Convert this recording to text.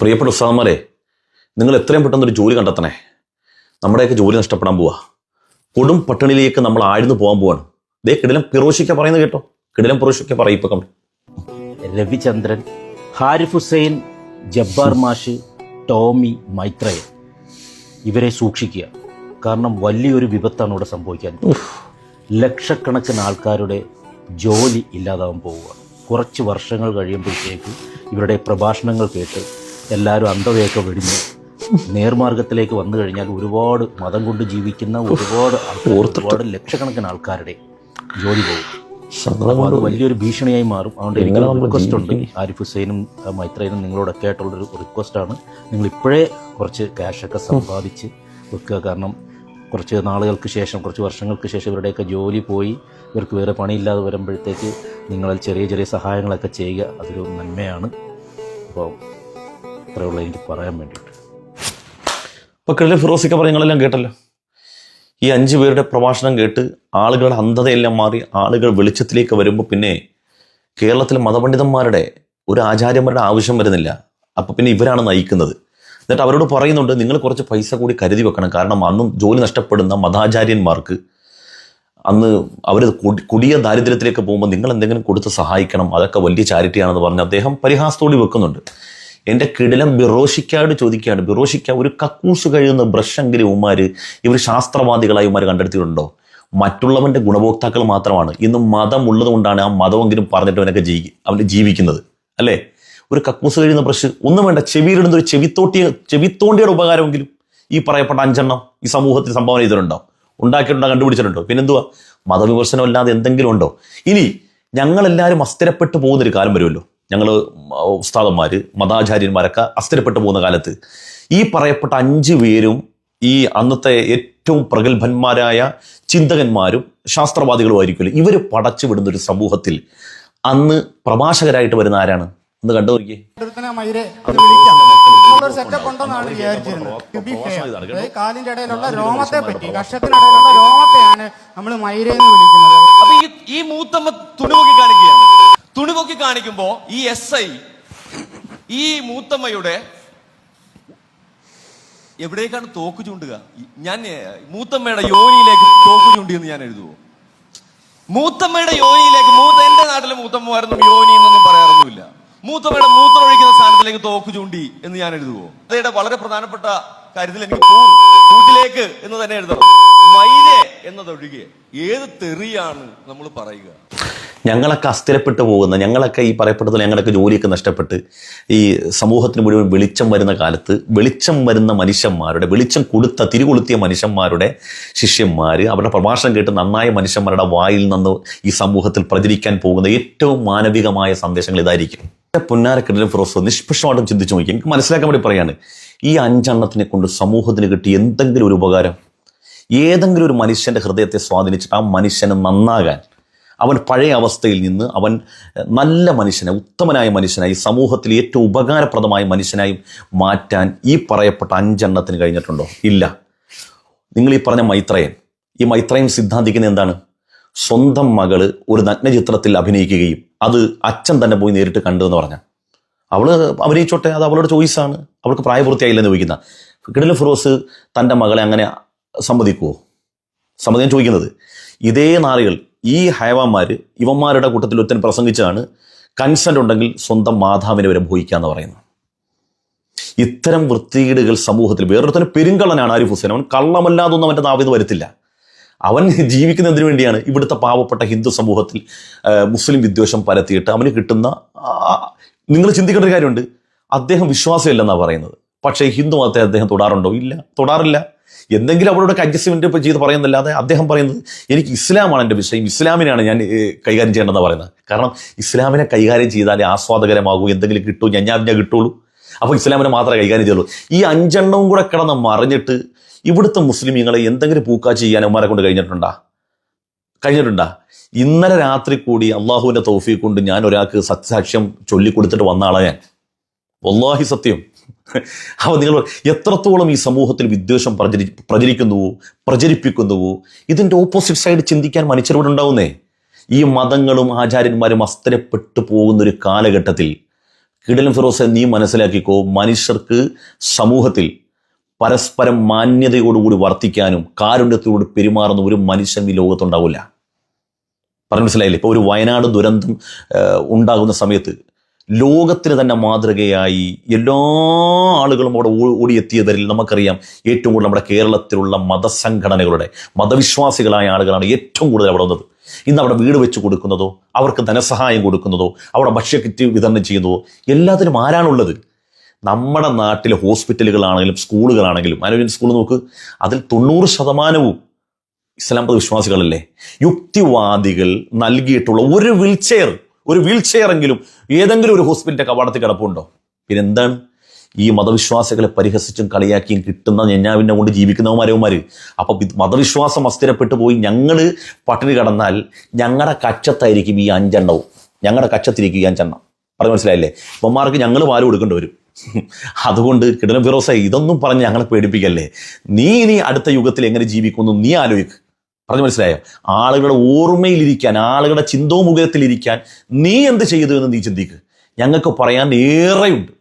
പ്രിയപ്പെട്ട ഉസ്താദന്മാരെ നിങ്ങൾ എത്രയും പെട്ടെന്ന് ഒരു ജോലി കണ്ടെത്തണേ. നമ്മുടെയൊക്കെ ജോലി നഷ്ടപ്പെടാൻ പോവാ. കൊടും പട്ടിണിയിലേക്ക് നമ്മൾ ആഴ്ന്നു പോകാൻ പോവാണ്. ദേ കിടിലം പിറോശിക്ക പറയുന്നത് കേട്ടോ. കിടിലം പിറോശിക്ക പറയും ഇപ്പൊ രവിചന്ദ്രൻ ഹാരിഫ് ഹുസൈൻ ജബ്ബാർ മാഷ് ടോമി മൈത്രയൻ. ഇവരെ സൂക്ഷിക്കുക. കാരണം വലിയൊരു വിപത്താണ് ഇവിടെ സംഭവിക്കാൻ. ലക്ഷക്കണക്കിന് ആൾക്കാരുടെ ജോലി ഇല്ലാതാവാൻ പോവുക കുറച്ച് വർഷങ്ങൾ കഴിയുമ്പോഴത്തേക്ക് ഇവരുടെ പ്രഭാഷണങ്ങൾ കേട്ട് എല്ലാവരും അന്ധതയൊക്കെ വെടിഞ്ഞ് നേർമാർഗത്തിലേക്ക് വന്നു കഴിഞ്ഞാൽ ഒരുപാട് മതം കൊണ്ട് ജീവിക്കുന്ന ഒരുപാട് ഒരുപാട് ലക്ഷക്കണക്കിന് ആൾക്കാരുടെ ജോലി പോകും. അപ്പോൾ അത് വലിയൊരു ഭീഷണിയായി മാറും. അതുകൊണ്ട് എനിക്ക് റിക്വസ്റ്റ് ഉണ്ട്. ആരിഫ് ഹുസൈനും മൈത്രയിനും മൈത്രേനും നിങ്ങളോടൊക്കെ ആയിട്ടുള്ളൊരു റിക്വസ്റ്റാണ് നിങ്ങൾ ഇപ്പോഴേ കുറച്ച് ക്യാഷൊക്കെ സമ്പാദിച്ച് വെക്കുക. കാരണം കുറച്ച് നാളുകൾക്ക് ശേഷം കുറച്ച് വർഷങ്ങൾക്ക് ശേഷം ഇവരുടെയൊക്കെ ജോലി പോയി. ഇവർക്ക് വേറെ പണിയില്ലാതെ വരുമ്പോഴത്തേക്ക് നിങ്ങൾ ചെറിയ ചെറിയ സഹായങ്ങളൊക്കെ ചെയ്യുക അതൊരു നന്മയാണ്. അപ്പോൾ ഇത്രയുള്ള എനിക്ക് പറയാൻ വേണ്ടിയിട്ട്. അപ്പോൾ കിടിലം ഫിറോസിക്ക നിങ്ങളെല്ലാം കേട്ടല്ലോ. ഈ അഞ്ച് പേരുടെ പ്രഭാഷണം കേട്ട് ആളുകളുടെ അന്ധതയെല്ലാം മാറി ആളുകൾ വെളിച്ചത്തിലേക്ക് വരുമ്പോൾ പിന്നെ കേരളത്തിലെ മതപണ്ഡിതന്മാരുടെ ഒരു ആചാര്യന്മാരുടെ ആവശ്യം വരുന്നില്ല. അപ്പോൾ പിന്നെ ഇവരാണ് നയിക്കുന്നത്. എന്നിട്ട് അവരോട് പറയുന്നുണ്ട് നിങ്ങൾ കുറച്ച് പൈസ കൂടി കരുതി വെക്കണം. കാരണം അന്നും ജോലി നഷ്ടപ്പെടുന്ന മതാചാര്യന്മാർക്ക് അന്ന് അവർ കുടിയ ദാരിദ്ര്യത്തിലേക്ക് പോകുമ്പോൾ നിങ്ങൾ എന്തെങ്കിലും കൊടുത്ത് സഹായിക്കണം. അതൊക്കെ വലിയ ചാരിറ്റിയാണെന്ന് പറഞ്ഞ് അദ്ദേഹം പരിഹാസത്തോടി വെക്കുന്നുണ്ട്. എന്റെ കിടിലം ബിറോഷിക്കാട് ചോദിക്കുകയാണ്. ബിറോഷിക്ക ഒരു കക്കൂസ് കഴിയുന്ന ബ്രഷെങ്കിലും ഉമാര് ഇവർ ശാസ്ത്രവാദികളായി ഉമാര് കണ്ടെടുത്തിട്ടുണ്ടോ? മറ്റുള്ളവന്റെ ഗുണഭോക്താക്കൾ മാത്രമാണ്. ഇന്ന് മതം ഉള്ളത് കൊണ്ടാണ് ആ മതമെങ്കിലും പറഞ്ഞിട്ട് അവനൊക്കെ ജീവി അവന് ജീവിക്കുന്നത്. അല്ലേ? ഒരു കക്കൂസ് കഴിയുന്ന ബ്രഷ് ഒന്നും വേണ്ട. ചെവിയിലിടുന്ന ഒരു ചെവിത്തോട്ടിയ ചെവിത്തോണ്ടിയുടെ ഉപകാരമെങ്കിലും ഈ പറയപ്പെട്ട അഞ്ചെണ്ണം ഈ സമൂഹത്തിൽ സംഭാവന ചെയ്തിട്ടുണ്ടോ? ഉണ്ടാക്കിയിട്ടുണ്ടോ? കണ്ടുപിടിച്ചിട്ടുണ്ടോ? പിന്നെന്തുവാ? മതവിമർശനം അല്ലാതെ എന്തെങ്കിലും ഉണ്ടോ? ഇനി ഞങ്ങളെല്ലാവരും അസ്ഥിരപ്പെട്ടു പോകുന്നൊരു കാലം വരുമല്ലോ. ഞങ്ങൾ ഉസ്താദന്മാർ മതാചാര്യന്മാരൊക്കെ അസ്ഥിരപ്പെട്ടു പോകുന്ന കാലത്ത് ഈ പറയപ്പെട്ട അഞ്ച് പേരും ഈ അന്നത്തെ ഏറ്റവും പ്രഗത്ഭന്മാരായ ചിന്തകന്മാരും ശാസ്ത്രവാദികളും ആയിരിക്കുമല്ലോ ഇവർ പടച്ചു വിടുന്ന ഒരു സമൂഹത്തിൽ അന്ന് പ്രഭാഷകരായിട്ട് വരുന്ന ആരാണ്? ഒന്ന് കണ്ടു നോക്കിയേ. സെറ്റപ്പ് ഉണ്ടെന്നാണ് വിചാരിച്ചിരുന്നത് കാലിന്റെ ഇടയിലുള്ള രോമത്തെ പറ്റി കഷത്തിനിടയിലുള്ള രോമത്തെയാണ് നമ്മൾ എന്ന് വിളിക്കുന്നത്. അപ്പൊ ഈ മൂത്തമ്മ തുണി നോക്കി കാണിക്കുകയാണ്. തുണിപൊക്കി കാണിക്കുമ്പോ ഈ എസ് ഐ ഈ മൂത്തമ്മയുടെ എവിടേക്കാണ് തോക്ക് ചൂണ്ടുക? ഞാൻ മൂത്തമ്മയുടെ യോനിയിലേക്ക് തോക്ക് ചൂണ്ടിയെന്ന് ഞാൻ എഴുതുവോ? മൂത്തമ്മയുടെ യോനിയിലേക്ക് മൂത്ത എന്റെ നാട്ടിലെ മൂത്തമ്മമാരൊന്നും യോനി എന്നൊന്നും പറയാറൊന്നുമില്ല. മൂത്തമ്മയുടെ മൂത്രം ഒഴിക്കുന്ന സ്ഥാനത്തിലേക്ക് തോക്ക് ചൂണ്ടി എന്ന് ഞാൻ എഴുതുവോ? അതയുടെ വളരെ പ്രധാനപ്പെട്ട കാര്യത്തിൽ എനിക്ക് കൂട്ടിലേക്ക് എന്ന് തന്നെ എഴുതണം. മൈലെ എന്നതൊഴികെ ഏത് തെറിയാണ് നമ്മൾ പറയുക? ഞങ്ങളൊക്കെ അസ്ഥിരപ്പെട്ടു പോകുന്ന ഞങ്ങളൊക്കെ ഈ പറയപ്പെട്ടതിൽ ഞങ്ങളൊക്കെ ജോലിയൊക്കെ നഷ്ടപ്പെട്ട് ഈ സമൂഹത്തിന് മുഴുവൻ വെളിച്ചം വരുന്ന കാലത്ത് വെളിച്ചം വരുന്ന മനുഷ്യന്മാരുടെ വെളിച്ചം കൊടുത്ത തിരികൊളുത്തിയ മനുഷ്യന്മാരുടെ ശിഷ്യന്മാർ അവരുടെ പ്രഭാഷണം കേട്ട് നന്നായ മനുഷ്യന്മാരുടെ വായിൽ നിന്ന് ഈ സമൂഹത്തിൽ പ്രചരിക്കാൻ പോകുന്ന ഏറ്റവും മാനവികമായ സന്ദേശങ്ങൾ ഇതായിരിക്കും. പുന്നാരക്കെട്ടിലും ഫിറോസ് നിഷ്പക്ഷമായിട്ടും ചിന്തിച്ചു നോക്കി എനിക്ക് മനസ്സിലാക്കാൻ വേണ്ടി പറയാണ് ഈ അഞ്ചെണ്ണത്തിനെ കൊണ്ട് സമൂഹത്തിന് കിട്ടിയ എന്തെങ്കിലും ഒരു ഉപകാരം? ഏതെങ്കിലും ഒരു മനുഷ്യന്റെ ഹൃദയത്തെ സ്വാധീനിച്ചിട്ട് ആ മനുഷ്യന് നന്നാകാൻ അവൻ പഴയ അവസ്ഥയിൽ നിന്ന് അവൻ നല്ല മനുഷ്യനെ ഉത്തമനായ മനുഷ്യനായി സമൂഹത്തിൽ ഏറ്റവും ഉപകാരപ്രദമായ മനുഷ്യനായി മാറ്റാൻ ഈ പറയപ്പെട്ട അഞ്ചെണ്ണത്തിന് കഴിഞ്ഞിട്ടുണ്ടോ? ഇല്ല. നിങ്ങൾ ഈ പറഞ്ഞ മൈത്രയൻ ഈ മൈത്രയൻ സിദ്ധാന്തിക്കുന്ന എന്താണ്? സ്വന്തം മകൾ ഒരു നഗ്നചിത്രത്തിൽ അഭിനയിക്കുകയും അത് അച്ഛൻ തന്നെ പോയി നേരിട്ട് കണ്ടു എന്ന് പറഞ്ഞ. അവൾ അഭിനയിച്ചോട്ടെ അത് അവളുടെ ചോയ്സാണ്. അവൾക്ക് പ്രായപൂർത്തിയായില്ലെന്ന് ചോദിക്കുന്ന. കിടില ഫിറോസ് തന്റെ മകളെ അങ്ങനെ സമ്മതിക്കുവോ? സമ്മതിക്കാൻ ചോദിക്കുന്നത്. ഇതേ നാളുകൾ ഈ ഹയവാന്മാർ ഇവന്മാരുടെ കൂട്ടത്തിൽ ഒരുത്തൻ പ്രസംഗിച്ചാണ് കൺസെന്റ് ഉണ്ടെങ്കിൽ സ്വന്തം മാതാവിനെ വരെ ഭോയിക്കാന്ന് പറയുന്നത് ഇത്തരം വൃത്തികേടുകൾ സമൂഹത്തിൽ വേറൊരുത്തന് പെരുങ്കള്ളനാണ് ആരിഫ് ഹുസൈൻ. അവൻ കള്ളമല്ലാതൊന്നും അവന്റെ നാവിത് വരുത്തില്ല. അവൻ ജീവിക്കുന്നതിന് വേണ്ടിയാണ് ഇവിടുത്തെ പാവപ്പെട്ട ഹിന്ദു സമൂഹത്തിൽ മുസ്ലിം വിദ്വേഷം പരത്തിയിട്ട് അവന് കിട്ടുന്ന നിങ്ങൾ ചിന്തിക്കേണ്ട ഒരു കാര്യമുണ്ട്. അദ്ദേഹം വിശ്വാസമില്ലെന്നാണ് പറയുന്നത്. പക്ഷേ ഹിന്ദു മതത്തെ അദ്ദേഹം തൊടാറുണ്ടോ? ഇല്ല. തൊടാറില്ല. എന്തെങ്കിലും അവരോട് അഡ്ജസ്റ്റ്മെന്റ് ഇപ്പോൾ ചെയ്ത് പറയുന്നല്ലാതെ അദ്ദേഹം പറയുന്നത് എനിക്ക് ഇസ്ലാമാണ് എന്റെ വിഷയം. ഇസ്ലാമിനാണ് ഞാൻ കൈകാര്യം ചെയ്യേണ്ടതെന്ന് പറയുന്നത്. കാരണം ഇസ്ലാമിനെ കൈകാര്യം ചെയ്താലേ ആസ്വാദകരമാകൂ. എന്തെങ്കിലും കിട്ടൂ ഞാൻ ഞാൻ കിട്ടുള്ളൂ. അപ്പോൾ ഇസ്ലാമിനെ മാത്രമേ കൈകാര്യം ചെയ്യുള്ളൂ. ഈ അഞ്ചെണ്ണവും കൂടെ കിടന്ന് മറിഞ്ഞിട്ട് ഇവിടുത്തെ മുസ്ലിമീങ്ങളെ എന്തെങ്കിലും പൂക്കാച്ചി ചെയ്യാൻ ഉമ്മാരെ കൊണ്ട് കഴിഞ്ഞിട്ടുണ്ടാ? കഴിഞ്ഞിട്ടുണ്ടാ? ഇന്നലെ രാത്രി കൂടി അള്ളാഹുവിന്റെ തോഫി കൊണ്ട് ഞാൻ ഒരാൾക്ക് സത്യസാക്ഷ്യം ചൊല്ലിക്കൊടുത്തിട്ട് വന്ന ആളാണ് ഞാൻ. വല്ലാഹി സത്യം. അപ്പോൾ നിങ്ങൾ എത്രത്തോളം ഈ സമൂഹത്തിൽ വിദ്വേഷം പ്രചരി പ്രചരിക്കുന്നുവോ പ്രചരിപ്പിക്കുന്നുവോ ഇതിന്റെ ഓപ്പോസിറ്റ് സൈഡ് ചിന്തിക്കാൻ മനുഷ്യരോട് ഉണ്ടാവുന്നേ. ഈ മതങ്ങളും ആചാര്യന്മാരും അസ്ഥിരപ്പെട്ടു പോകുന്ന ഒരു കാലഘട്ടത്തിൽ കിടലും ഫിറോസെ നീ മനസ്സിലാക്കിക്കോ മനുഷ്യർക്ക് സമൂഹത്തിൽ പരസ്പരം മാന്യതയോടുകൂടി വർത്തിക്കാനും കാരുണ്യത്തോട് പെരുമാറുന്ന ഒരു മനുഷ്യൻ ഈ ലോകത്തുണ്ടാവില്ല. പറഞ്ഞു മനസ്സിലായില്ലേ? ഇപ്പോൾ ഒരു വയനാട് ദുരന്തം ഉണ്ടാകുന്ന സമയത്ത് ലോകത്തിന് തന്നെ മാതൃകയായി എല്ലാ ആളുകളും അവിടെ ഓടിയെത്തിയതിൽ നമുക്കറിയാം ഏറ്റവും കൂടുതൽ നമ്മുടെ കേരളത്തിലുള്ള മതസംഘടനകളുടെ മതവിശ്വാസികളായ ആളുകളാണ് ഏറ്റവും കൂടുതൽ അവിടെ വന്നത്. ഇന്ന് അവിടെ വീട് വെച്ച് കൊടുക്കുന്നതോ അവർക്ക് ധനസഹായം കൊടുക്കുന്നതോ അവിടെ ഭക്ഷ്യക്കിറ്റ് വിതരണം ചെയ്യുന്നതോ എല്ലാത്തിനും ആരാണുള്ളത്? നമ്മുടെ നാട്ടിലെ ഹോസ്പിറ്റലുകളാണെങ്കിലും സ്കൂളുകളാണെങ്കിലും ആരോഗ്യ സ്കൂൾ നോക്ക് അതിൽ തൊണ്ണൂറ് ശതമാനവും ഇസ്ലാം മത വിശ്വാസികളല്ലേ? യുക്തിവാദികൾ നൽകിയിട്ടുള്ള ഒരു വീൽ ചെയർ ഒരു വീൽ ചെയർ എങ്കിലും ഏതെങ്കിലും ഒരു ഹോസ്പിറ്റലിന്റെ കവാടത്തിൽ കിടപ്പുണ്ടോ? പിന്നെ എന്താണ് ഈ മതവിശ്വാസികളെ പരിഹസിച്ചും കളിയാക്കിയും കിട്ടുന്ന ഞഞ്ഞാവിനെ കൊണ്ട് ജീവിക്കുന്നവന്മാരവന്മാര് അപ്പൊ മതവിശ്വാസം അസ്ഥിരപ്പെട്ടു പോയി ഞങ്ങൾ പട്ടിണി കടന്നാൽ ഞങ്ങളുടെ കച്ചത്തായിരിക്കും ഈ അഞ്ചെണ്ണവും. ഞങ്ങളുടെ കച്ചത്തിരിക്കും ഈ അഞ്ചെണ്ണം. പറഞ്ഞു മനസ്സിലായില്ലേ? ഇവന്മാർക്ക് ഞങ്ങൾ പാൽ കൊടുക്കേണ്ടി വരും. അതുകൊണ്ട് കിടലം ഫിറോസ ഇതൊന്നും പറഞ്ഞ് ഞങ്ങളെ പേടിപ്പിക്കല്ലേ? നീ ഇനി അടുത്ത യുഗത്തിൽ എങ്ങനെ ജീവിക്കുന്നു നീ ആലോചിക്ക്. പറഞ്ഞു മനസ്സിലായോ? ആളുകളുടെ ഓർമ്മയിലിരിക്കാൻ ആളുകളുടെ ചിന്തോമുഖത്തിലിരിക്കാൻ നീ എന്ത് ചെയ്തു എന്ന് നീ ചിന്തിക്കുക ഞങ്ങൾക്ക് പറയാൻ ഏറെയുണ്ട്.